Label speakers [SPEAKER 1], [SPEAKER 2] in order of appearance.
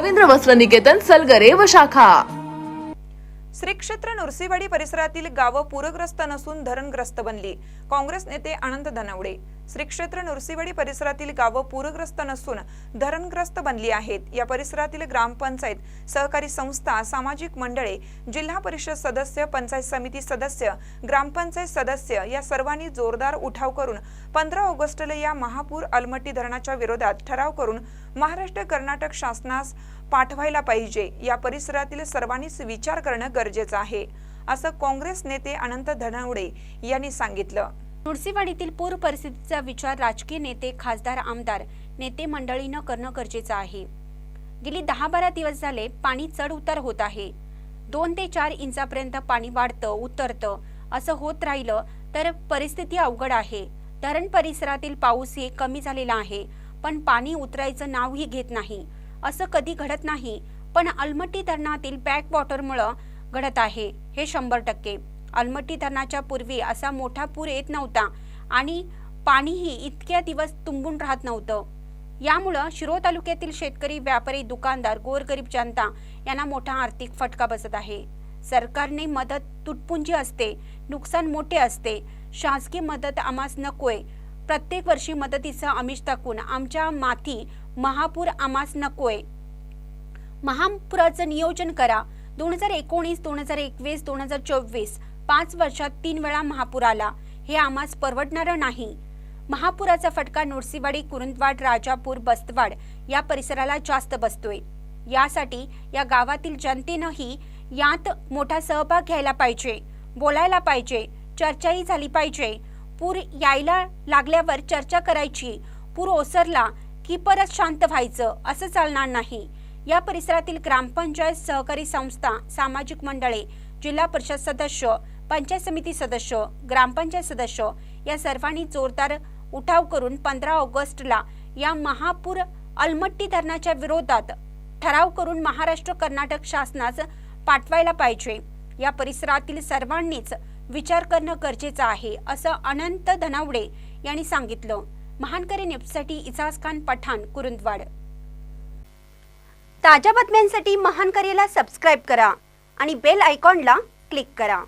[SPEAKER 1] रवींद्र वस्त्र निकेतन सलगरे व शाखा.
[SPEAKER 2] श्री क्षेत्र नृसिंहवाडी परिसरातील गावं पूरग्रस्त नसून धरणग्रस्त बनली. काँग्रेस नेते अनंत धनवडे श्री क्षेत्र नुरसिवडी परिसरातील गावं पूरग्रस्त नसून धरणग्रस्त बनली आहेत. या परिसरातील ग्रामपंचायत सहकारी संस्था सामाजिक मंडळे जिल्हा परिषद सदस्य पंचायत समिती सदस्य ग्रामपंचायत सदस्य या सर्वांनी जोरदार उठाव करून पंधरा ऑगस्टला या महापूर अलमट्टी धरणाच्या विरोधात ठराव करून महाराष्ट्र कर्नाटक शासनास पाठवायला पाहिजे. या परिसरातील सर्वांनीच विचार करणं गरजेचं आहे. असं काँग्रेस नेते अनंत धनवडे यांनी सांगितलं.
[SPEAKER 3] तुळसीवाडीतील पूर परिस्थितीचा विचार राजकीय नेते खासदार आमदार नेते मंडळीनं करणं गरजेचं आहे. गेली दहा बारा दिवस झाले पाणी चढ उतार होत आहे. दोन ते चार इंचापर्यंत पाणी वाढतं उतरतं असं होत राहिलं तर परिस्थिती अवघड आहे. धरण परिसरातील पाऊस हे कमी झालेला आहे पण पाणी उतरायचं नावही घेत नाही. असं कधी घडत नाही पण अलमट्टी धरणातील बॅक वॉटरमुळं घडत आहे हे शंभर टक्के. अलमट्टी धरणाच्या पूर्वी असा मोठा पूर येत नव्हता आणि पाणीही इतक्या दिवस तुंबून राहत नव्हतं. यामुळं शिरो तालुक्यातील शेतकरी व्यापारी दुकानदार गोरगरीब जनता यांना मोठा आर्थिक फटका बसत आहे. सरकारने मदत तुटपुंजी असते नुकसान मोठे असते शासकीय मदत आम्हास नकोय. प्रत्येक वर्षी मदतीचं आमिष टाकून आमच्या माती महापूर आम्हास नकोय. महापुराचं नियोजन करा. दोन हजार एकोणीस दोन हजार एकवीस दोन हजार चोवीस पाच वर्षात तीन वेळा महापूर आला. हे आम्हास परवडणारं नाही. महापुराचा फटका नोडसीवाडी कुरुंदवाड राजापूर बस्तवाड या परिसराला जास्त बसतोय. यासाठी या गावातील जनतेनंही यात मोठा सहभाग घ्यायला पाहिजे बोलायला पाहिजे चर्चाही झाली पाहिजे. पूर यायला लागल्यावर चर्चा करायची पूर ओसरला की परत शांत व्हायचं असं चालणार नाही. या परिसरातील ग्रामपंचायत सहकारी संस्था सामाजिक मंडळे जिल्हा परिषद सदस्य पंचायत समिती सदस्य ग्रामपंचायत सदस्य या सर्वांनी जोरदार उठाव करून पंधरा ऑगस्टला या महापूर अलमट्टी धरणाच्या विरोधात ठराव करून महाराष्ट्र कर्नाटक शासनास पाठवायला पाहिजे. या परिसरातील सर्वांनीच विचार करणं गरजेचं आहे असं अनंत धनावडे यांनी सांगितलं. महानकरी न्यूजसाठी इजाज खान पठाण कुरुंदवाड. ताज्या बातम्यांसाठी महानकरीला सबस्क्राईब करा आणि बेल आयकॉनला क्लिक करा.